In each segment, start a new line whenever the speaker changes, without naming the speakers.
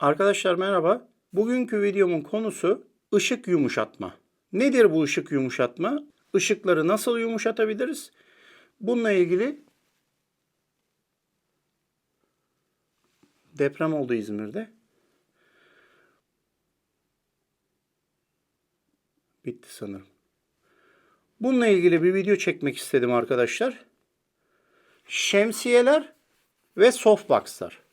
Arkadaşlar merhaba. Bugünkü videomun konusu ışık yumuşatma. Nedir bu ışık yumuşatma? Işıkları nasıl yumuşatabiliriz? Bununla ilgili deprem oldu İzmir'de. Bitti sanırım. Bununla ilgili bir video çekmek istedim arkadaşlar. Şemsiyeler ve softboxlar.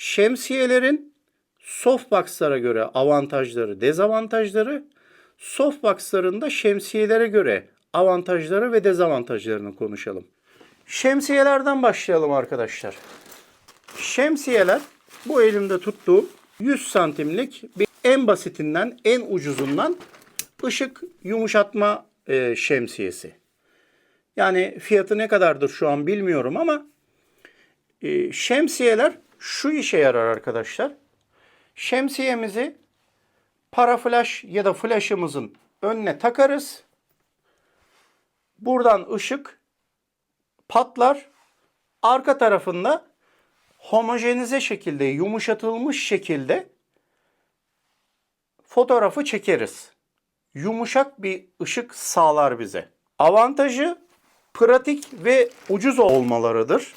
Şemsiyelerin softboxlara göre avantajları, dezavantajları, softboxların da şemsiyelere göre avantajları ve dezavantajlarını konuşalım. Şemsiyelerden başlayalım arkadaşlar. Şemsiyeler bu elimde tuttuğum 100 santimlik bir en basitinden en ucuzundan ışık yumuşatma e, şemsiyesi. Yani fiyatı ne kadardır şu an bilmiyorum ama e, şemsiyeler şu işe yarar arkadaşlar. Şemsiyemizi para ya da flashımızın önüne takarız. Buradan ışık patlar. Arka tarafında homojenize şekilde, yumuşatılmış şekilde fotoğrafı çekeriz. Yumuşak bir ışık sağlar bize. Avantajı pratik ve ucuz olmalarıdır.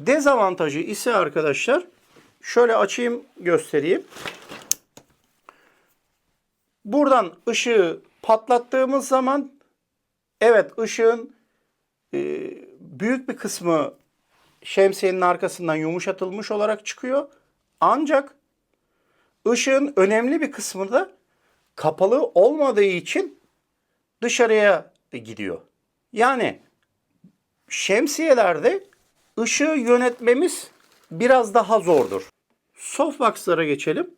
Dezavantajı ise arkadaşlar şöyle açayım göstereyim. Buradan ışığı patlattığımız zaman evet ışığın e, büyük bir kısmı şemsiyenin arkasından yumuşatılmış olarak çıkıyor. Ancak ışığın önemli bir kısmı da kapalı olmadığı için dışarıya gidiyor. Yani şemsiyelerde ışığı yönetmemiz biraz daha zordur. Softbox'lara geçelim.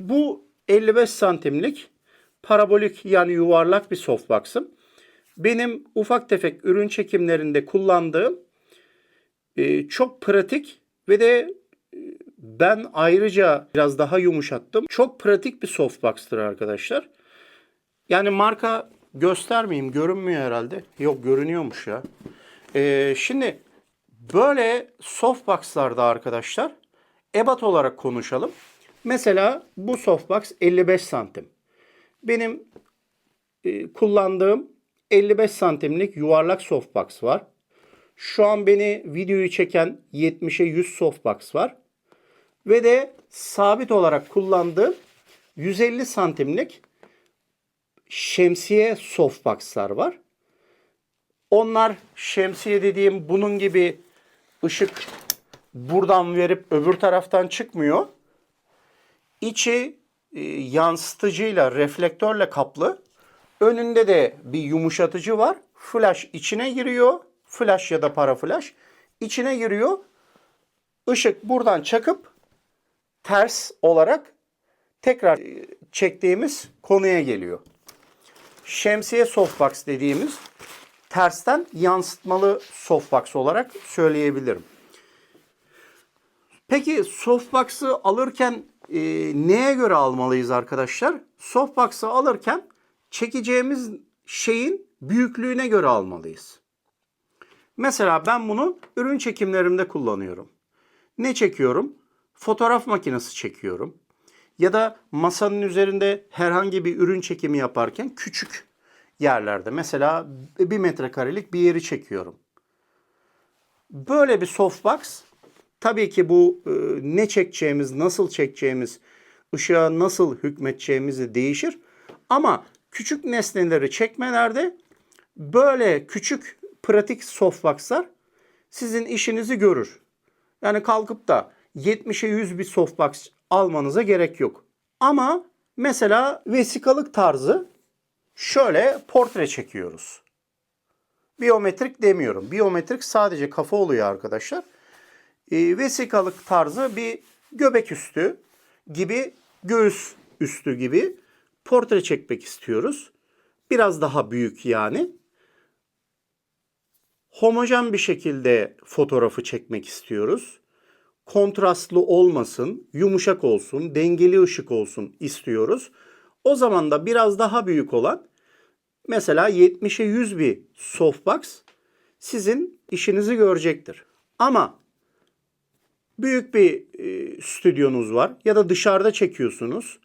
Bu 55 santimlik parabolik yani yuvarlak bir softbox'ım. Benim ufak tefek ürün çekimlerinde kullandığım e, çok pratik ve de e, ben ayrıca biraz daha yumuşattım. Çok pratik bir softbox'tır arkadaşlar. Yani marka göstermeyeyim görünmüyor herhalde. Yok görünüyormuş ya. E, şimdi böyle softbox'larda arkadaşlar ebat olarak konuşalım. Mesela bu softbox 55 santim. Benim e, kullandığım 55 santimlik yuvarlak softbox var. Şu an beni videoyu çeken 70'e 100 softbox var. Ve de sabit olarak kullandığım 150 santimlik şemsiye softbox'lar var. Onlar şemsiye dediğim bunun gibi ışık buradan verip öbür taraftan çıkmıyor. İçi e, yansıtıcıyla, reflektörle kaplı. Önünde de bir yumuşatıcı var. Flash içine giriyor. Flash ya da para flash içine giriyor. Işık buradan çakıp ters olarak tekrar e, çektiğimiz konuya geliyor. Şemsiye softbox dediğimiz tersten yansıtmalı softbox olarak söyleyebilirim. Peki softbox'ı alırken e, neye göre almalıyız arkadaşlar? Softbox'ı alırken çekeceğimiz şeyin büyüklüğüne göre almalıyız. Mesela ben bunu ürün çekimlerimde kullanıyorum. Ne çekiyorum? Fotoğraf makinesi çekiyorum. Ya da masanın üzerinde herhangi bir ürün çekimi yaparken küçük yerlerde mesela bir metrekarelik bir yeri çekiyorum. Böyle bir softbox tabii ki bu e, ne çekeceğimiz, nasıl çekeceğimiz, ışığa nasıl hükmedeceğimizi değişir. Ama küçük nesneleri çekmelerde böyle küçük pratik softboxlar sizin işinizi görür. Yani kalkıp da 70'e 100 bir softbox almanıza gerek yok. Ama mesela vesikalık tarzı şöyle portre çekiyoruz. Biyometrik demiyorum. Biyometrik sadece kafa oluyor arkadaşlar. E, vesikalık tarzı bir göbek üstü gibi, göğüs üstü gibi portre çekmek istiyoruz. Biraz daha büyük yani. Homojen bir şekilde fotoğrafı çekmek istiyoruz. Kontrastlı olmasın, yumuşak olsun, dengeli ışık olsun istiyoruz. O zaman da biraz daha büyük olan mesela 70'e 100 bir softbox sizin işinizi görecektir. Ama büyük bir e, stüdyonuz var ya da dışarıda çekiyorsunuz.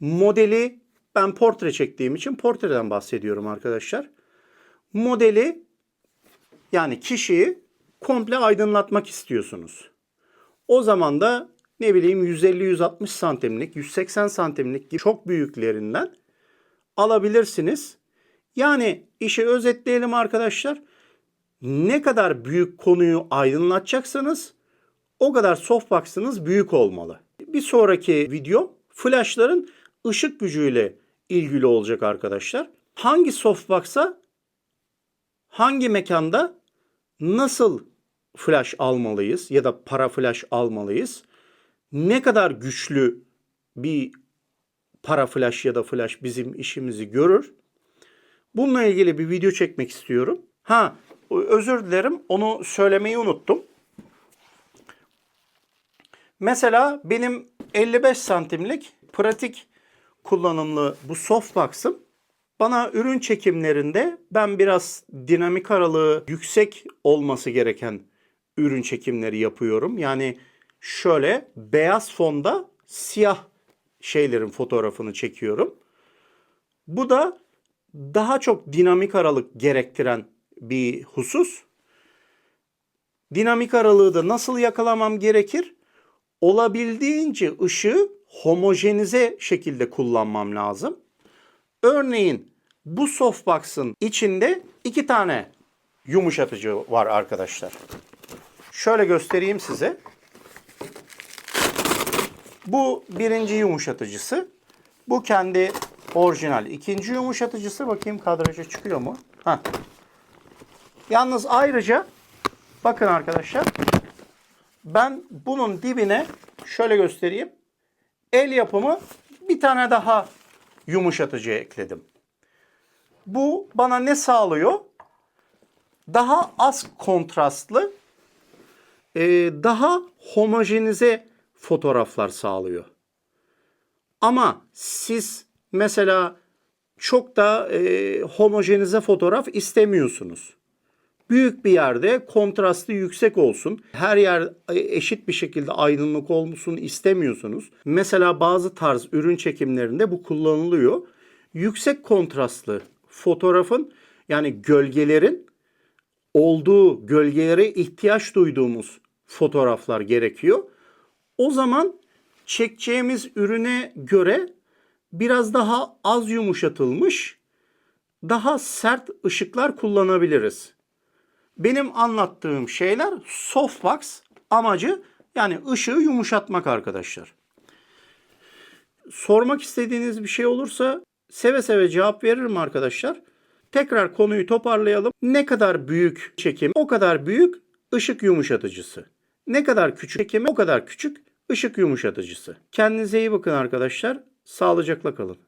Modeli ben portre çektiğim için portreden bahsediyorum arkadaşlar. Modeli yani kişiyi komple aydınlatmak istiyorsunuz. O zaman da ne bileyim 150-160 santimlik, 180 santimlik çok büyüklerinden alabilirsiniz. Yani işi özetleyelim arkadaşlar. Ne kadar büyük konuyu aydınlatacaksanız o kadar softbox'ınız büyük olmalı. Bir sonraki video flashların ışık gücüyle ilgili olacak arkadaşlar. Hangi softbox'a hangi mekanda nasıl flash almalıyız ya da para flash almalıyız? Ne kadar güçlü bir para flash ya da flash bizim işimizi görür? Bununla ilgili bir video çekmek istiyorum. Ha, özür dilerim. Onu söylemeyi unuttum. Mesela benim 55 santimlik pratik kullanımlı bu softbox'ım bana ürün çekimlerinde ben biraz dinamik aralığı yüksek olması gereken ürün çekimleri yapıyorum. Yani şöyle beyaz fonda siyah şeylerin fotoğrafını çekiyorum. Bu da daha çok dinamik aralık gerektiren bir husus. Dinamik aralığı da nasıl yakalamam gerekir? Olabildiğince ışığı homojenize şekilde kullanmam lazım. Örneğin bu softbox'ın içinde iki tane yumuşatıcı var arkadaşlar. Şöyle göstereyim size. Bu birinci yumuşatıcısı. Bu kendi orijinal ikinci yumuşatıcısı. Bakayım kadraja çıkıyor mu? Heh. Yalnız ayrıca bakın arkadaşlar ben bunun dibine şöyle göstereyim. El yapımı bir tane daha yumuşatıcı ekledim. Bu bana ne sağlıyor? Daha az kontrastlı, e, daha homojenize fotoğraflar sağlıyor. Ama siz mesela çok da e, homojenize fotoğraf istemiyorsunuz. Büyük bir yerde kontrastı yüksek olsun. Her yer eşit bir şekilde aydınlık olsun istemiyorsunuz. Mesela bazı tarz ürün çekimlerinde bu kullanılıyor. Yüksek kontrastlı fotoğrafın yani gölgelerin olduğu, gölgelere ihtiyaç duyduğumuz fotoğraflar gerekiyor. O zaman çekeceğimiz ürüne göre biraz daha az yumuşatılmış, daha sert ışıklar kullanabiliriz. Benim anlattığım şeyler softbox amacı yani ışığı yumuşatmak arkadaşlar. Sormak istediğiniz bir şey olursa seve seve cevap veririm arkadaşlar. Tekrar konuyu toparlayalım. Ne kadar büyük çekim o kadar büyük ışık yumuşatıcısı. Ne kadar küçük çekim o kadar küçük ışık yumuşatıcısı. Kendinize iyi bakın arkadaşlar. Sağlıcakla kalın.